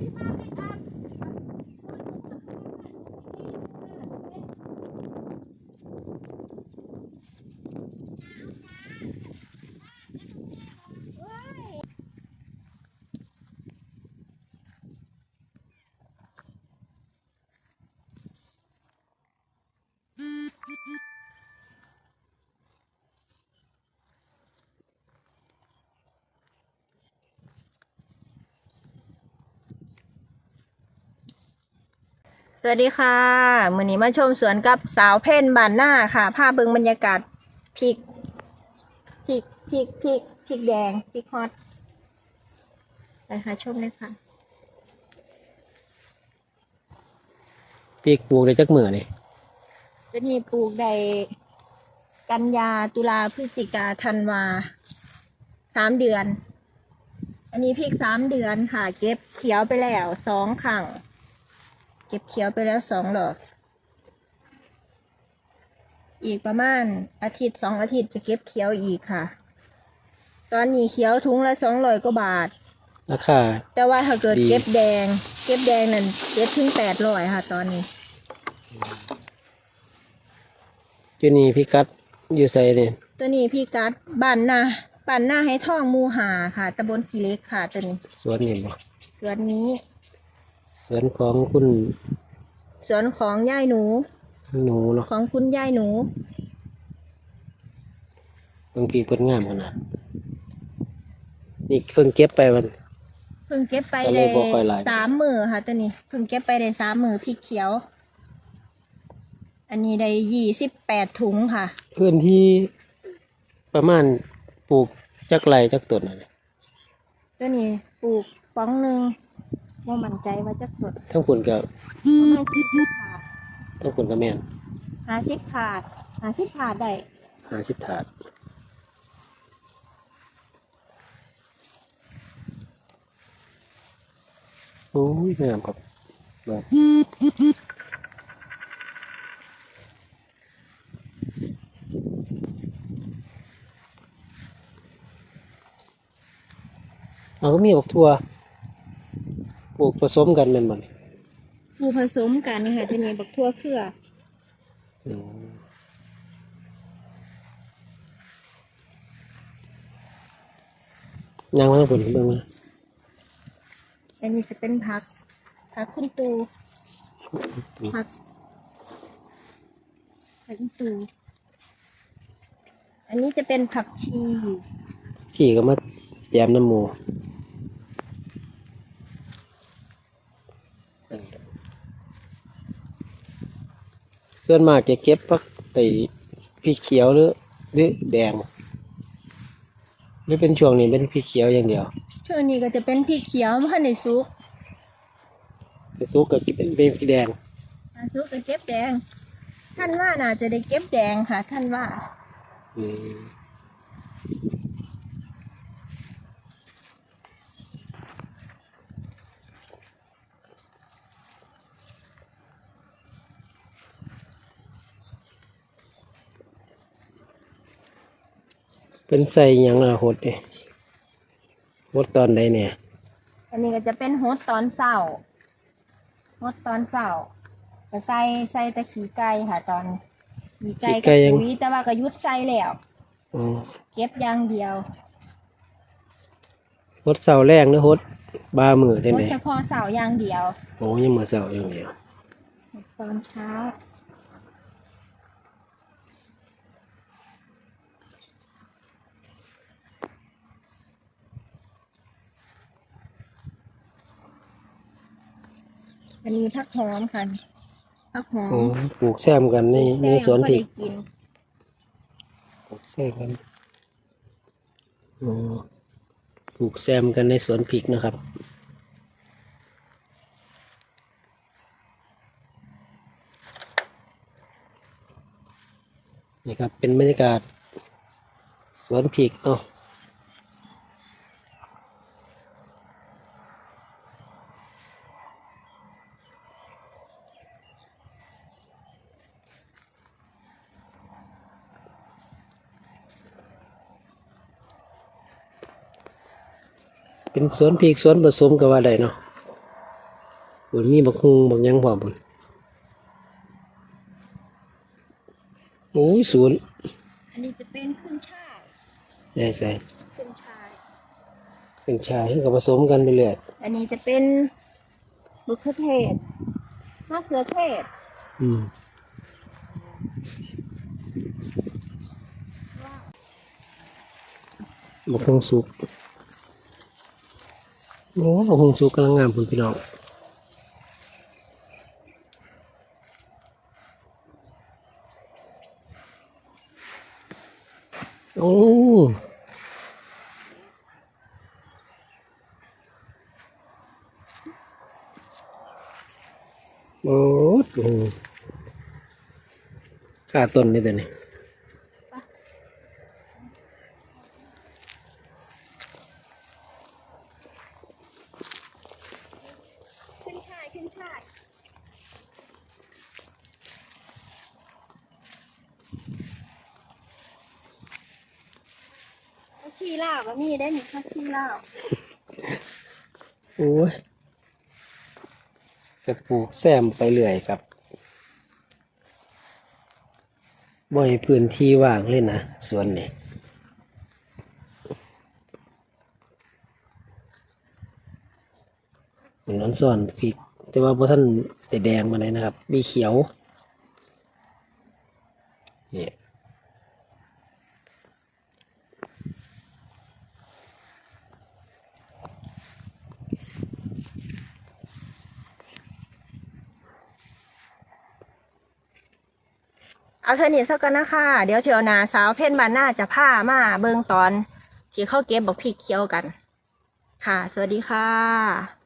Ele vai pegar. สวัสดีค่ะมื้อนี้มาชมสวนกับสาวเพ่นบานหน้าค่ะภาพเบิงบรรยากาศพริกพริกพริกพริกพริกแดงพริกฮอตไปค่ะชมเลยค่ะปีกปลูกได้จักมือนี่จะมีปลูกใดกันยาตุลาพฤศจิกาธันวาสามเดือน อันนี้พริกสามเดือนค่ะ เก็บเขียวไปแล้วสองครั้งเก็บเขียวไปแล้วสองหลอดอีกประมาณอาทิตย์สองอาทิตย์จะเก็บเขียวอีกค่ะ ตอนนี้เขียวถุงละสองร้อยกว่าบาทราคาแต่ว่าถ้าเกิดดีเก็บแดง เก็บแดงนั่นเก็บถึงแปดร้อยค่ะ ตอนนี้อยู่นี่พี่กัดอยู่ใส่นี่ตัวนี้พี่กัดบ้านนาบ้านนาให้ท่องหมูหาค่ะตำบลขีเหล็กค่ะตัวนี้ สวนนี่บ่สวนนี้ สวนของคุณสวนของย่ายหนู หนูเนาะของคุณย่ายหนูบางปีเพิ่นงามขนาดนี่เพิ่งเก็บไปวันเพิ่งเก็บไปก็เลได้ยบ่ค่อยหลายสามมือค่ะตัวนี้เพิ่งเก็บไปได้สามมือพริกเขียว อันนี้ได้ยี่สิบแปดถุงค่ะ พื้นที่ประมาณปลูกจักไรจักต้นอะไรตัวนี้ปลูกป้องหนึ่ง ว่ามั่นใจว่าจะกดทั้งคุณกับประมาณสิบถาดทั้งคุณกับแม่นหาสิบถาดหาสิบถาดได้หาสิบถาดโอ้ยงามครับแบบเอาก็มีบักทั่วป ลูกผสมกันแมันบ่นปลูกผสมกันนี่ค่ะตัวนี้บักทั่วเครืออืมยังมาผลเบิ่งมาอันนี้จะเป็นผักผักคุณตูผักผักคุณตูอันนี้จะเป็นผักชี ขี่ก็มาแยมน้ำหมู ส่วนมากจะเก็บพักไปพริกเขียวหรือหรือแดง หรือเป็นช่วงนี้เป็นพริกเขียวอย่างเดียว ช่วงนี้ก็จะเป็นพริกเขียวมะในซุกแต่ซุกก็เป็นเป็นพริกแดงอาซุกก็เก็บแดง ท่านว่าน่าจะได้เก็บแดงค่ะ ท่านว่า อืม เป็นใส่หยังอะหดเด้หดตอนใดเนี่ย อันนี้ก็จะเป็นโฮสตอนเศร้าโฮสตอนเศร้าก็ใส่ใส่แตะขี้ไก่ค่ะ ตอนขี้ไก่กับปุ๋ยแต่ว่าก็หยุดใส่แล้วอ๋อเก็บอย่างเดียวหดเสาแรงหรือหดบามือจังโฮไดสเฉพาะเสาร์อย่างเดียว โอ้ยังมือเสาอย่างเดียว ตอนเช้า อันนี้ผักหอมค่ะผักหอมโอ้ปลูกแซมกันในในสวนพริกแซ่บพอได้กินปลูกแซมกันโอ้ปลูกแซมกันในสวนพริกนะครับนี่ครับเป็นบรรยากาศสวนพริกเนาะ เป็นสวนพริกสวนผสมก็ว่าได้เนาะบนมีบักฮุงบักหยังพร้อมพุ่นโอ้ยศูนย์อันนี้จะเป็นขึ้นช่ายใช่ใช่ขึ้นช่ายเป็นชายให้กับผสมกันไปเรื่อยอันนี้จะเป็นมะเขือเทศมะเขือเทศ อืมบักฮุงสุก โอ้บักฮุงสุกกำลังงามพุ่นพี่น้องโอ้โอ้โหค่าต้นนี่แต่นี่ขึ้ช่ายขึ้นช่าย ผักชีลาก็มีได้หนึ่งผักชีลาโอ้ยกระปลูกแซมไปเรื่อยครับบ่อยพื้นที่ว่างเลยนะสวนนี่หมือนอนซ่อนพริก แต่ว่าพอท่านแต่แดงมาเลยนะครับ มีเขียว เอาเธอนี่สักกันนะคะ เดี๋ยวเที่ยวนาสาวเพ่นบานหน้าจะผ้ามาเบิงตอนที่เข้าเก็บบอกพริกเคี้ยวกัน ค่ะ สวัสดีค่ะ